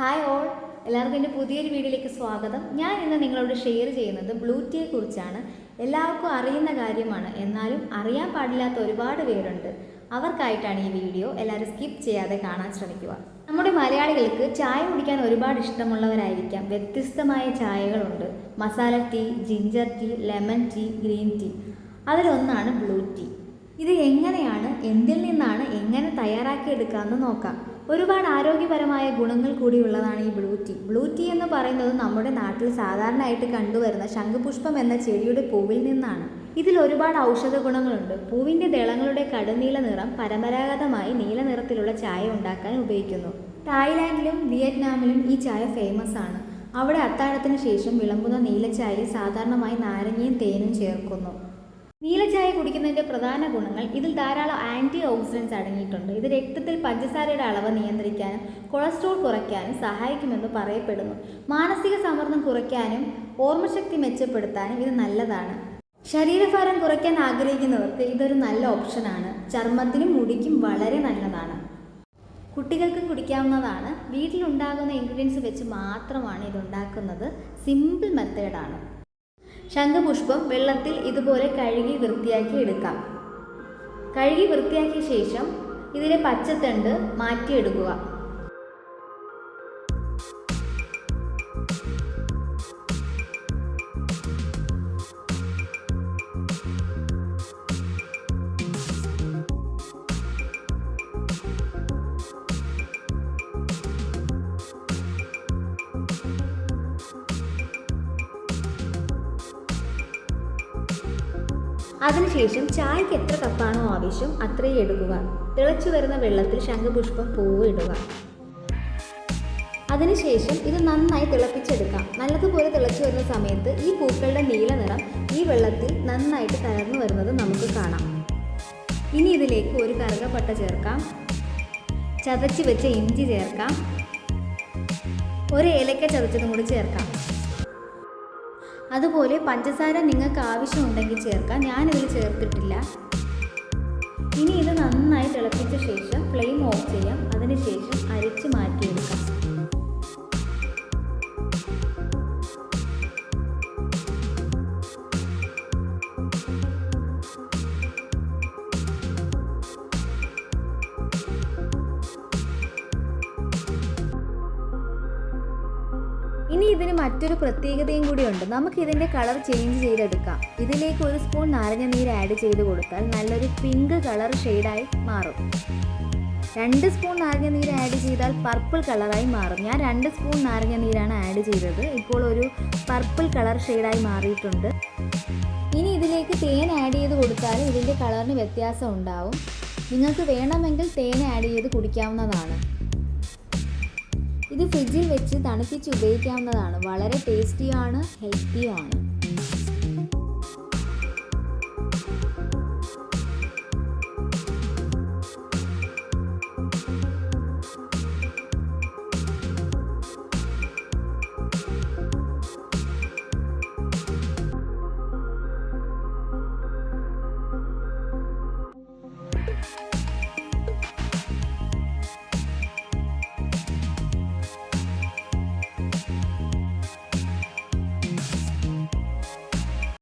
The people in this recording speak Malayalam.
ഹായ് ഓൾ എല്ലാവർക്കും എന്റെ പുതിയൊരു വീഡിയോയിലേക്ക് സ്വാഗതം. ഞാൻ ഇന്ന് നിങ്ങളോട് ഷെയർ ചെയ്യുന്നത് ബ്ലൂ ടീയെ കുറിച്ചാണ് എല്ലാവർക്കും അറിയുന്ന കാര്യമാണ്. എന്നാലും അറിയാൻ പാടില്ലാത്ത ഒരുപാട് പേരുണ്ട്. അവർക്കായിട്ടാണ് ഈ വീഡിയോ. എല്ലാവരും സ്കിപ്പ് ചെയ്യാതെ കാണാൻ ശ്രമിക്കുക. നമ്മുടെ മലയാളികൾക്ക് ചായ കുടിക്കാൻ ഒരുപാട് ഇഷ്ടമുള്ളവരായിരിക്കാം. വ്യത്യസ്തമായ ചായകളുണ്ട്. Masala tea ginger tea lemon tea green tea അതിലൊന്നാണ് ബ്ലൂ ടീ ഇത് എങ്ങനെയാണ് എന്തിൽ നിന്നാണ് എങ്ങനെ തയ്യാറാക്കിയെടുക്കാമെന്ന് നോക്കാം. ഒരുപാട് ആരോഗ്യപരമായ ഗുണങ്ങൾ കൂടിയുള്ളതാണ് ഈ ബ്ലൂ ടീ. ബ്ലൂ ടീ എന്ന് പറയുന്നത് നമ്മുടെ നാട്ടിൽ സാധാരണയായിട്ട് കണ്ടുവരുന്ന ശംഖുപുഷ്പം എന്ന ചെടിയുടെ പൂവിൽ നിന്നാണ്. ഇതിൽ ഒരുപാട് ഔഷധ ഗുണങ്ങളുണ്ട്. പൂവിന്റെ ദളങ്ങളുടെ കടുനീല നിറം പരമ്പരാഗതമായി നീല നിറത്തിലുള്ള ചായ ഉണ്ടാക്കാൻ ഉപയോഗിക്കുന്നു. തായ്ലാൻഡിലും വിയറ്റ്നാമിലും ഈ ചായ ഫേമസ് ആണ്. അവിടെ അത്താഴത്തിന് ശേഷം വിളമ്പുന്ന നീലച്ചായയിൽ സാധാരണമായി നാരങ്ങയും തേനും ചേർക്കുന്നു. നീലച്ചായ കുടിക്കുന്നതിന്റെ പ്രധാന ഗുണങ്ങൾ ഇതിൽ ധാരാളം ആന്റി ഓക്സിഡൻസ് അടങ്ങിയിട്ടുണ്ട്. ഇത് രക്തത്തിൽ പഞ്ചസാരയുടെ അളവ് നിയന്ത്രിക്കാനും കൊളസ്ട്രോൾ കുറയ്ക്കാനും സഹായിക്കുമെന്ന് പറയപ്പെടുന്നു. മാനസിക സമ്മർദ്ദം കുറയ്ക്കാനും ഓർമ്മശക്തി മെച്ചപ്പെടുത്താനും ഇത് നല്ലതാണ്. ശരീരഭാരം കുറയ്ക്കാൻ ആഗ്രഹിക്കുന്നവർക്ക് ഇതൊരു നല്ല ഓപ്ഷനാണ്. ചർമ്മത്തിനും മുടിക്കും വളരെ നല്ലതാണ്. കുട്ടികൾക്കും കുടിക്കാവുന്നതാണ്. വീട്ടിലുണ്ടാകുന്ന ഇൻഗ്രീഡിയൻസ് വെച്ച് മാത്രമാണ് ഇതുണ്ടാക്കുന്നത്. സിമ്പിൾ മെത്തേഡാണ്. ശംഖുപുഷ്പം വെള്ളത്തിൽ ഇതുപോലെ കഴുകി വൃത്തിയാക്കി എടുക്കാം. കഴുകി വൃത്തിയാക്കിയ ശേഷം ഇതിലെ പച്ചത്തണ്ട് മാറ്റിയെടുക്കുക. അതിനുശേഷം ചായക്ക് എത്ര കപ്പാണോ ആവശ്യം അത്രയും എടുക്കുക. തിളച്ചു വരുന്ന വെള്ളത്തിൽ ശംഖുപുഷ്പം പൂവ് ഇടുക. അതിനുശേഷം ഇത് നന്നായി തിളപ്പിച്ചെടുക്കാം. നല്ലതുപോലെ തിളച്ചു വരുന്ന സമയത്ത് ഈ പൂക്കളുടെ നീല നിറം ഈ വെള്ളത്തിൽ നന്നായിട്ട് കലർന്നു വരുന്നത് നമുക്ക് കാണാം. ഇനി ഇതിലേക്ക് ഒരു കറുകപ്പട്ട ചേർക്കാം. ചതച്ച് വെച്ച ഇഞ്ചി ചേർക്കാം. ഒരു ഏലക്ക ചതച്ചതും കൂടി ചേർക്കാം. അതുപോലെ പഞ്ചസാര നിങ്ങൾക്ക് ആവശ്യമുണ്ടെങ്കിൽ ചേർക്കാം. ഞാനിതിൽ ചേർത്തിട്ടില്ല. ഇനി ഇത് നന്നായി തിളപ്പിച്ച ശേഷം ഫ്ലെയിം ഓഫ് ചെയ്യാം. അതിനുശേഷം അരിച്ച് മാറ്റിയെടുക്കാം. ഇനി ഇതിന് മറ്റൊരു പ്രത്യേകതയും കൂടിയുണ്ട് നമുക്ക് ഇതിന്റെ കളർ ചേഞ്ച് ചെയ്തെടുക്കാം. ഇതിലേക്ക് ഒരു സ്പൂൺ നാരങ്ങ നീര് ആഡ് ചെയ്ത് കൊടുത്താൽ നല്ലൊരു പിങ്ക് കളർ ഷെയ്ഡായി മാറും. രണ്ട് സ്പൂൺ നാരങ്ങ നീര് ആഡ് ചെയ്താൽ പർപ്പിൾ കളറായി മാറും. ഞാൻ രണ്ട് സ്പൂൺ നാരങ്ങ നീരാണ് ആഡ് ചെയ്തത്. ഇപ്പോൾ ഒരു പർപ്പിൾ കളർ ഷെയ്ഡായി മാറിയിട്ടുണ്ട്. ഇനി ഇതിലേക്ക് തേൻ ആഡ് ചെയ്ത് കൊടുത്താൽ ഇതിന്റെ കളറിന് വ്യത്യാസം ഉണ്ടാവും. നിങ്ങൾക്ക് വേണമെങ്കിൽ തേൻ ആഡ് ചെയ്ത് കുടിക്കാവുന്നതാണ്. ഇത് ഫ്രിഡ്ജിൽ വെച്ച് തണുപ്പിച്ച് ഉപയോഗിക്കാവുന്നതാണ്. വളരെ ടേസ്റ്റിയാണ് ഹെൽത്തിയുമാണ്. you